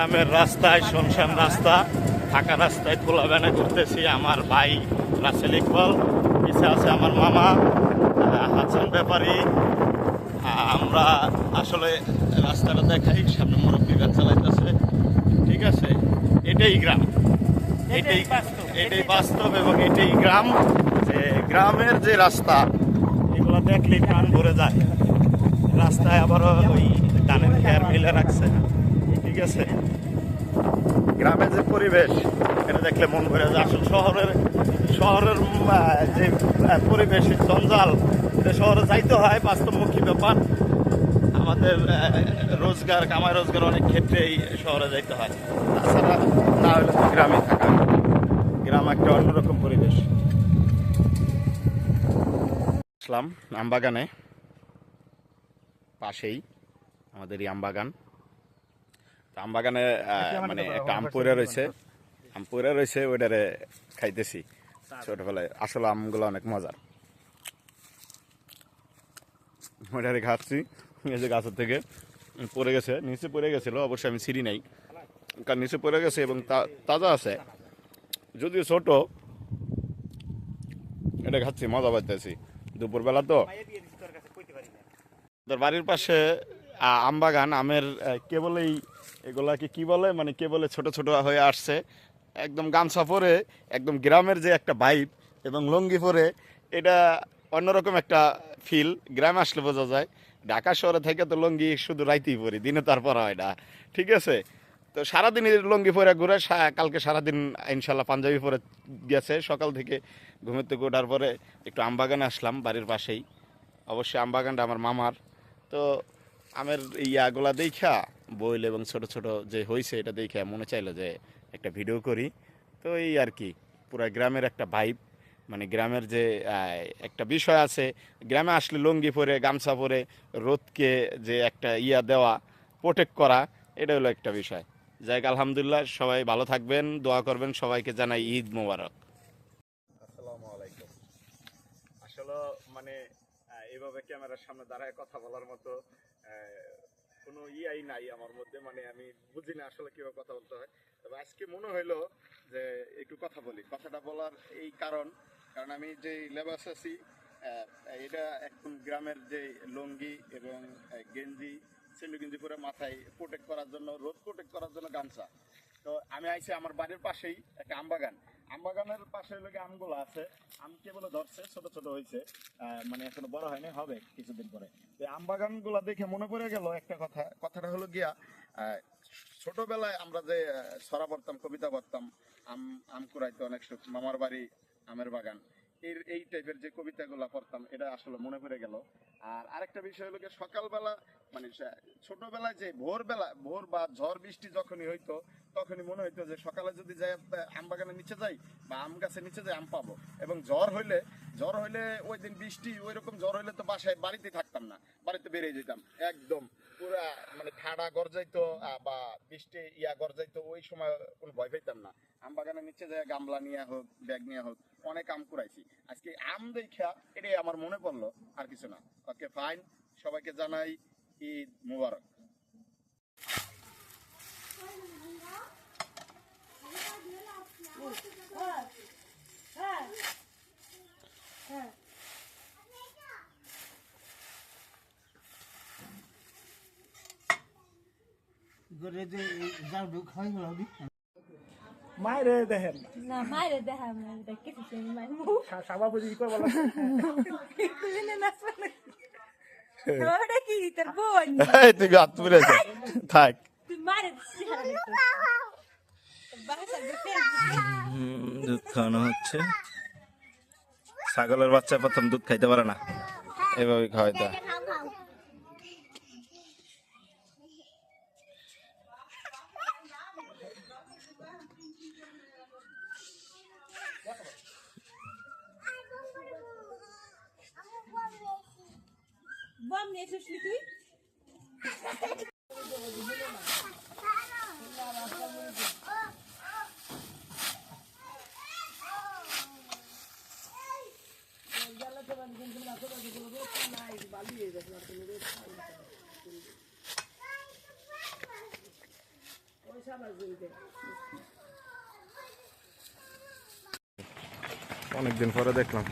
গ্রামের রাস্তায় শুনশান রাস্তা ফাঁকা রাস্তায় খোলা ব্যানে ঘুরতেছি আমার ভাই রাসেল ইকবাল পিছে আছে আমার মামা হাসান ব্যাপারী। আমরা আসলে রাস্তাটা দেখাই সামনে মুরব্বী গাছ চালাইতেছে। ঠিক আছে? এটাই গ্রাম। এটাই এটাই বাস্তব এবং এটাই গ্রাম। যে গ্রামের যে রাস্তা এগুলো দেখলেই প্রাণ ভরে যায়। রাস্তায় আবার ওই ধানের খেয়ার মিলে রাখছে। ঠিক আছে? গ্রামের যে পরিবেশ এটা দেখলে মন ভরে যায়। আসলে শহরের শহরের যে পরিবেশ জঞ্জাল, এটা শহরে যাইতে হয়, বাস্তবমুখী ব্যাপার। আমাদের রোজগার, কামাই রোজগার অনেক ক্ষেত্রেই শহরে যাইতে হয়। তাছাড়া না হলে তো গ্রামে থাকা গ্রাম একটা অন্যরকম পরিবেশ। আসলাম আমবাগানে। পাশেই আমাদের এই আমবাগান। তো আমবাগানে আহ, মানে একটা আম পড়ে রয়েছে। আম পড়ে রয়েছে ওইটারে খাইতেছি ছোটবেলায়। আসলে আমগুলো অনেক মজার। ওইটারে খাচ্ছি এই যে গাছের থেকে। পড়ে গেছে নিচে পড়ে গেছিল অবশ্যই আমি সিঁড়ি নাই। কারণ নিচে পড়ে গেছে এবং তাজা আছে। যদিও ছোট এটা খাচ্ছি মজা পাইতেছি। দুপুরবেলা তো। তোর বাড়ির পাশে আ- আম বাগান আমের কেবলেই এগুলাকে কি বলে? মানে কে বলে? ছোট ছোট হয়ে আসছে। একদম গামছা পরে, একদম গ্রামের যে একটা ভাইব এবং লঙ্গি পরে, এটা অন্যরকম একটা ফিল গ্রামে আসলে বোঝা যায়, ঢাকা শহরে থেকে তো লঙ্গি শুধু রাইতেই পরি, দিনে তারপর হয় না। ঠিক আছে? তো সারাদিন লঙ্গি পরে ঘুরে কালকে সারাদিন ইনশাল্লাহ পাঞ্জাবি পরে গেছে। সকাল থেকে ঘুমের থেকে ওঠার পরে একটু আমবাগানে আসলাম বাড়ির পাশেই। অবশ্যই আমবাগানটা আমার মামার। তো আমের ইয়াগুলা দেখা বইল এবং ছোট ছোট যে হয়েছে এটা দেখে মনে চাইলো যে একটা ভিডিও করি। তো এই আর কি পুরো গ্রামের একটা ভাইব মানে গ্রামের যে একটা বিষয় আছে গ্রামে আসলে লুঙ্গি পরে গামছা পরে রোদকে যে একটা ইয়া দেওয়া প্রোটেক্ট করা এটা হলো একটা বিষয়। যাই আলহামদুলিল্লাহ সবাই ভালো থাকবেন দোয়া করবেন সবাইকে জানাই ঈদ মোবারক। আসলে মানে আহ, এইভাবে ক্যামেরার সামনে দাঁড়ায় কথা বলার মতো কোনো ইয়াই নাই আমার মধ্যে মানে আমি বুঝি না আসলে কীভাবে কথা বলতে হয়। তবে আজকে মনে হইল যে একটু কথা বলি। কথাটা বলার এই কারণ কারণ আমি যে লেবাস আছি এটা এখন গ্রামের যে লুঙ্গি এবং গেঞ্জি সেন্ডু গেঞ্জি পরে মাথায় প্রোটেক্ট করার জন্য রোদ প্রোটেক্ট করার জন্য গামছা। তো আমি আইছি আমার বাড়ির পাশেই একটা আম বাগান। আম বাগানের পাশে লোকে আমগুলো আছে। আম কেবল ধরছে, ছোট ছোট হয়েছে মানে এখনও বড় হয়নি, হবে কিছুদিন পরে। তো আম বাগানগুলা দেখে মনে পড়ে গেল একটা কথা। কথাটা হলো গিয়া ছোটবেলায় আমরা যে ছড়া পড়তাম, কবিতা পড়তাম, আম আম কুড়াইতে অনেক মামার বাড়ি আমের বাগান। এর এই টাইপের যে কবিতাগুলো পড়তাম, এটা আসলে মনে পড়ে গেল। আর আরেকটা বিষয় হলো সকালবেলা মানে ছোটবেলায় যে ভোরবেলা, ভোর বা ঝড় বৃষ্টি যখনই হইতো, তখনই মনে হইতো যে সকালে যদি যাই, আম বাগানের নিচে যাই বা আম গাছের নিচে যাই, আম পাবো। এবং জ্বর হইলে জ্বর হইলে ওই দিন বৃষ্টি, ওই রকম জ্বর হইলে তো বাসায় বাড়িতে থাকতাম না, বাড়িতে বেরিয়ে যেতাম। একদম পুরা মানে ঠাডা গরজাইতো বা বৃষ্টি ইয়া গরজাইতো, ওই সময় কোনো ভয় পেতাম না। আম বাগানের নিচে যায় গামলা নিয়ে হোক, ব্যাগ নিয়ে হোক, অনেক আম কুড়াইছি। আজকে আম দেখা এটাই আমার মনে পড়ল, আর কিছু না। ওকে ফাইন সবাইকে জানাই ঈদ মুবারক। করে যে যাও ঢুক হয় মায়েরে দেখেন। না মায়ের দেখা আমরা দেখতেছি আমি মায়ের মুখ সভাপতি কি করে বলো? খুলে না ওটা কি তোর বোন? এই তুই হাত পুরে থাক। তুই দুধ খাওয়ানো হচ্ছে। ছাগলের বাচ্চা প্রথম দুধ খাইতে পারে না। এভাবে খাওয়াইতে বম নিয়ে এসেছিস তুই। অনেকদিন পরে দেখলাম।